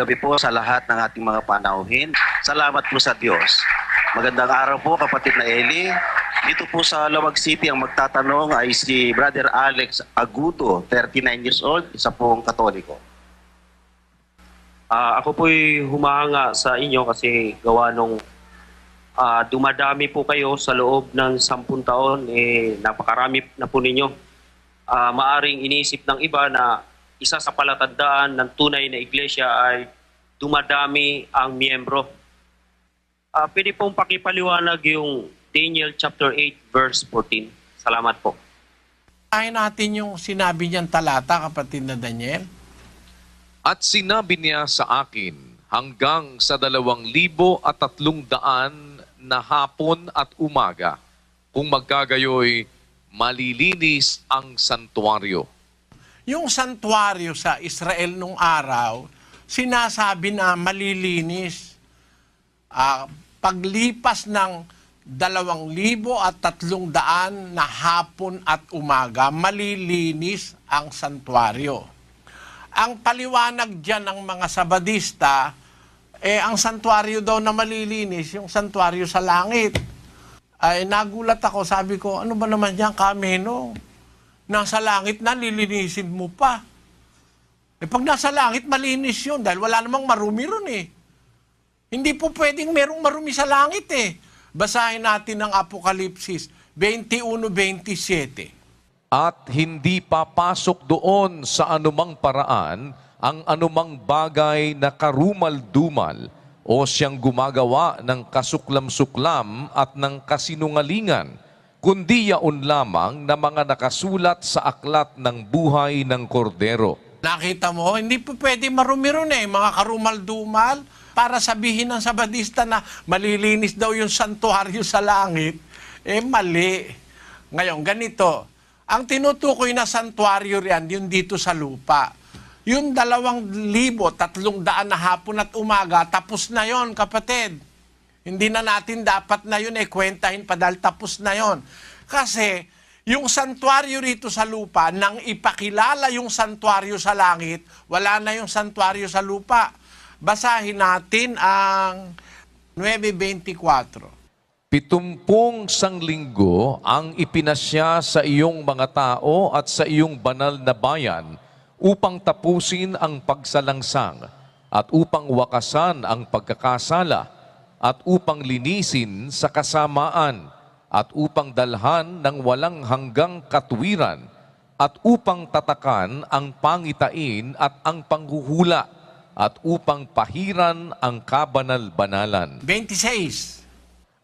Gabi po sa lahat ng ating mga panauhin. Salamat po sa Diyos. Magandang araw po kapatid na Eli. Dito po sa Lawag City ang magtatanong ay si Brother Alex Agudo, 39 years old, isa pong katoliko. Ah, ako po'y humahanga sa inyo kasi gawa nung ah, dumadami po kayo sa loob ng sampung taon, eh, napakarami na po ninyo. Ah, maaring iniisip ng iba na isa sa palatandaan ng tunay na iglesia ay dumadami ang miyembro. Ah, pwede pong pakipaliwanag yung Daniel chapter 8 verse 14. Salamat po. Basahin natin yung sinabi niyang talata, kapatid na Daniel. At sinabi niya sa akin, hanggang sa dalawang libo at tatlong daan na hapon at umaga, kung magkagayoy, malilinis ang santuario. Yung santuario sa Israel nung araw, sinasabi na malilinis. Ah, paglipas ng dalawang libo at tatlong daan na hapon at umaga, malilinis ang santuario. Ang paliwanag dyan ng mga sabadista, eh, ang santuario daw na malilinis, yung santuario sa langit. Ay, nagulat ako, sabi ko, ano ba naman yan, kameno? Nasa langit na, lilinisin mo pa. Eh, pag nasa langit, malinis yun, dahil wala namang marumi ron eh. Hindi po pwedeng merong marumi sa langit eh. Basahin natin ang Apokalipsis 21-27. At hindi papasok doon sa anumang paraan ang anumang bagay na karumal-dumal o siyang gumagawa ng kasuklam-suklam at ng kasinungalingan, kundi yaon lamang na mga nakasulat sa aklat ng buhay ng kordero. Nakita mo, hindi po pwede marumi ron eh, mga karumal-dumal, para sabihin ng sabadista na malilinis daw yung santuaryo sa langit. Eh, mali. Ngayon, ganito, ang tinutukoy na santuaryo riyan, yun dito sa lupa. Yung dalawang libo, tatlong daan na hapon at umaga, tapos na yon kapatid. Hindi na natin dapat na yun eh, kwentahin pa dahil tapos na yon. Kasi, yung santuaryo rito sa lupa, nang ipakilala yung santuaryo sa langit, wala na yung santuaryo sa lupa. Basahin natin ang 9.24. Pitumpong sanglinggo ang ipinasya sa iyong mga tao at sa iyong banal na bayan upang tapusin ang pagsalangsang at upang wakasan ang pagkakasala at upang linisin sa kasamaan at upang dalhan ng walang hanggang katwiran at upang tatakan ang pangitain at ang panghuhula at upang pahiran ang kabanal-banalan. 26.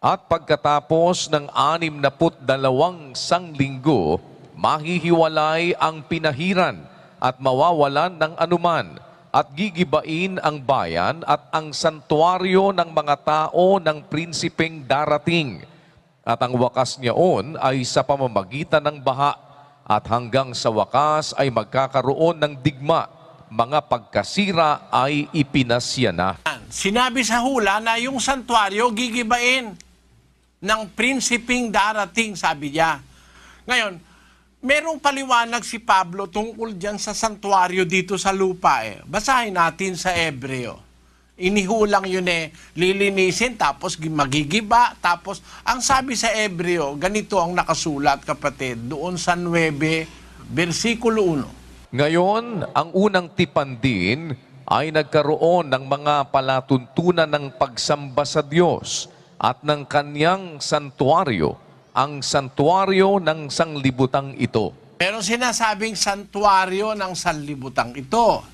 At pagkatapos ng anim na put dalawang sanglinggo, mahihiwalay ang pinahiran at mawawalan ng anuman at gigibain ang bayan at ang santuario ng mga tao ng prinsipeng darating. At ang wakas niyaon ay sa pamamagitan ng baha at hanggang sa wakas ay magkakaroon ng digma. Mga pagkasira ay ipinasya na. Sinabi sa hula na yung santuaryo gigibain ng prinsiping darating, sabi niya. Ngayon, merong paliwanag si Pablo tungkol dyan sa santuaryo dito sa lupa eh. Basahin natin sa Ebreo. Inihulang yun eh, lilinisin, tapos gi- magigiba, tapos ang sabi sa Ebreo, ganito ang nakasulat kapatid, doon sa 9, versikulo 1. Ngayon, ang unang tipan din ay nagkaroon ng mga palatuntunan ng pagsamba sa Diyos at ng kanyang santuario, ang santuario ng sanglibutang ito. Pero sinasabing santuaryo ng sanlibutang ito.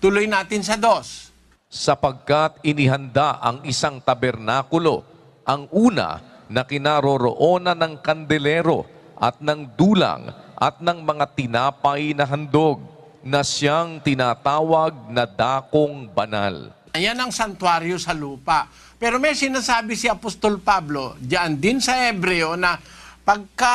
Tuloy natin sa dos. sapagkat inihanda ang isang tabernakulo, ang una na kinaroroonan ng kandelero at ng dulang at ng mga tinapay na handog na siyang tinatawag na dakong banal. Ayan ang santuaryo sa lupa. Pero may sinasabi si Apostol Pablo, diyan din sa Hebreo, na pagka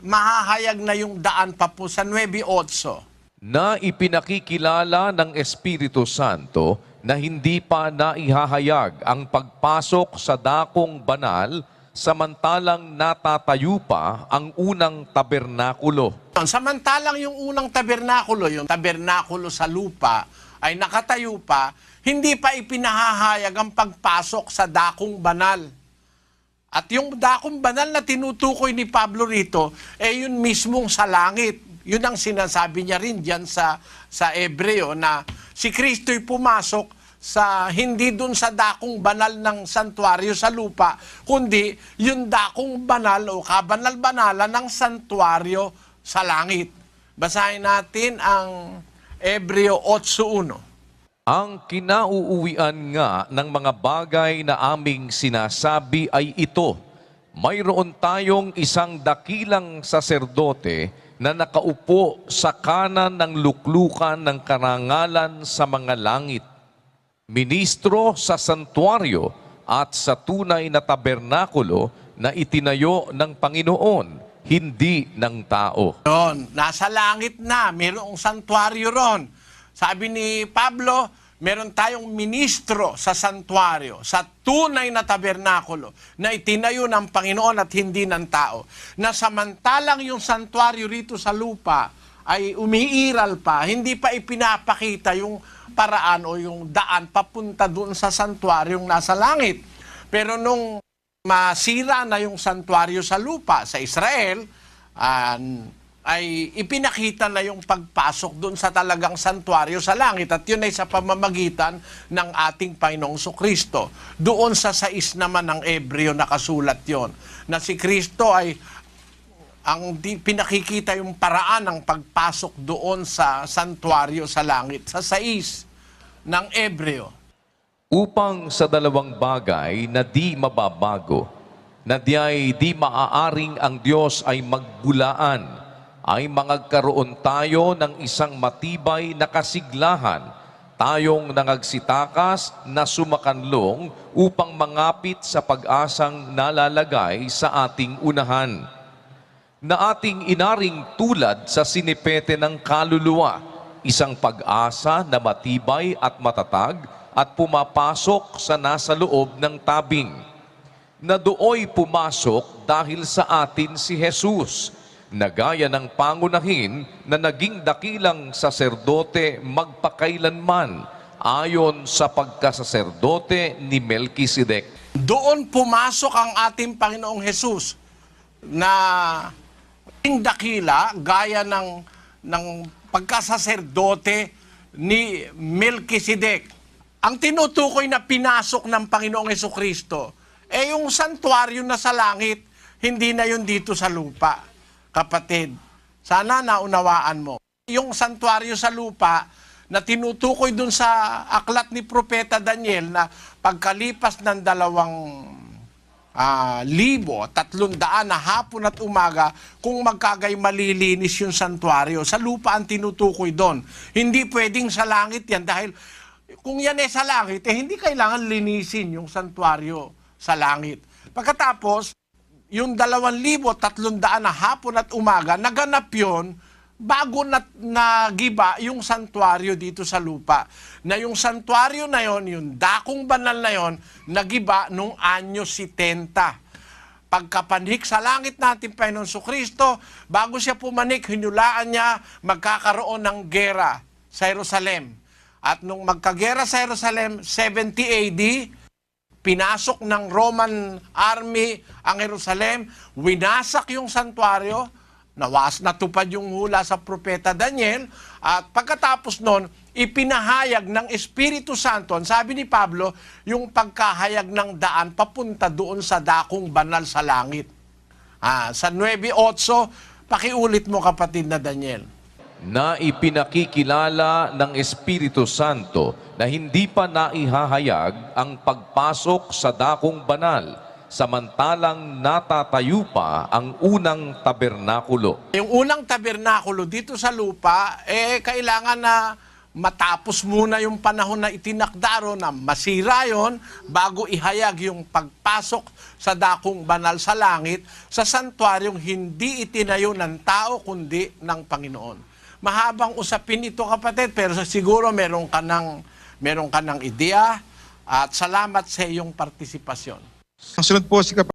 mahahayag na yung daan pa po sa 9.8, na ipinakikilala ng Espiritu Santo na hindi pa naihahayag ang pagpasok sa dakong banal samantalang natatayo pa ang unang tabernakulo. Samantalang yung unang tabernakulo, yung tabernakulo sa lupa, ay nakatayo pa, hindi pa ipinahahayag ang pagpasok sa dakong banal. At yung dakong banal na tinutukoy ni Pablo rito, eh yun mismong sa langit. Yun ang sinasabi niya rin diyan sa, sa Ebreo na si Kristo'y pumasok sa hindi dun sa dakong banal ng santuario sa lupa, kundi yung dakong banal o kabanal-banalan ng santuario sa langit. Basahin natin ang Ebreo 8.1. Ang kinauuwian nga ng mga bagay na aming sinasabi ay ito. Mayroon tayong isang dakilang saserdote na nakaupo sa kanan ng luklukan ng karangalan sa mga langit. Ministro sa santuario at sa tunay na tabernakulo na itinayo ng Panginoon, hindi ng tao. Yun, nasa langit na, mayroong santuario ron. Sabi ni Pablo, meron tayong ministro sa santuario, sa tunay na tabernakulo na itinayo ng Panginoon at hindi ng tao. Na samantalang yung santuario rito sa lupa ay umiiral pa, hindi pa ipinapakita yung paraan o yung daan papunta doon sa santuaryong nasa langit. Pero nung masira na yung santuario sa lupa sa Israel, ah, ay ipinakita na yung pagpasok doon sa talagang santuario sa langit at yun ay sa pamamagitan ng ating Panginoong Kristo. Doon sa sais naman ng Ebreo nakasulat yon na si Kristo ay ang di, pinakikita yung paraan ng pagpasok doon sa santuario sa langit, sa sais ng Ebreo. Upang sa dalawang bagay na di mababago, na di ay di maaaring ang Diyos ay magbulaan, ay mangagkaroon tayo ng isang matibay na kasiglahan, tayong nangagsitakas na sumakanlong upang mangapit sa pag-asang nalalagay sa ating unahan. Na ating inaring tulad sa sinipete ng kaluluwa, isang pag-asa na matibay at matatag at pumapasok sa nasa loob ng tabing. Na dooy pumasok dahil sa atin si Jesus, na gaya ng pangunahin na naging dakilang saserdote magpakailanman ayon sa pagkasaserdote ni Melkisedek. Doon pumasok ang ating Panginoong Jesus na ting dakila gaya ng ng pagkasaserdote ni Melkisedek. Ang tinutukoy na pinasok ng Panginoong Heso Kristo, eh yung santuario na sa langit, hindi na yun dito sa lupa. Kapatid, sana naunawaan mo. Yung santuario sa lupa, na tinutukoy dun sa aklat ni Propeta Daniel na pagkalipas ng dalawang ah, libo, tatlong daan na hapon at umaga, kung magkagay malilinis yung santuario. Sa lupa ang tinutukoy doon. Hindi pwedeng sa langit yan dahil kung yan eh sa langit, eh hindi kailangan linisin yung santuario sa langit. Pagkatapos, yung 2,300 na hapon at umaga, naganap yon bago na nagiba yung santuario dito sa lupa. Na yung santuario na yon, yung dakong banal na yon, nagiba nung anyo 70 pagkapanhik sa langit natin Panginoon Kristo, bago siya pumanik, hinulaan niya magkakaroon ng gera sa Jerusalem. At nung magkagera sa Jerusalem, 70 AD, pinasok ng Roman army ang Jerusalem, winasak yung santuario, nawas natupad yung hula sa propeta Daniel, at pagkatapos nun, ipinahayag ng Espiritu Santo, sabi ni Pablo, yung pagkahayag ng daan papunta doon sa dakong banal sa langit. Ah, sa 9.8, pakiulit mo kapatid na Daniel. Na ipinakikilala ng Espiritu Santo na hindi pa naihahayag ang pagpasok sa dakong banal samantalang natatayo pa ang unang tabernakulo. Yung unang tabernakulo dito sa lupa, eh kailangan na matapos muna yung panahon na itinakdaro na masira yon bago ihayag yung pagpasok sa dakong banal sa langit sa santuaryong hindi itinayo ng tao kundi ng Panginoon. Mahabang usapin ito kapatid pero siguro meron ka ng, meron ka ng ideya at salamat sa iyong partisipasyon. Ang sunod po si Kap-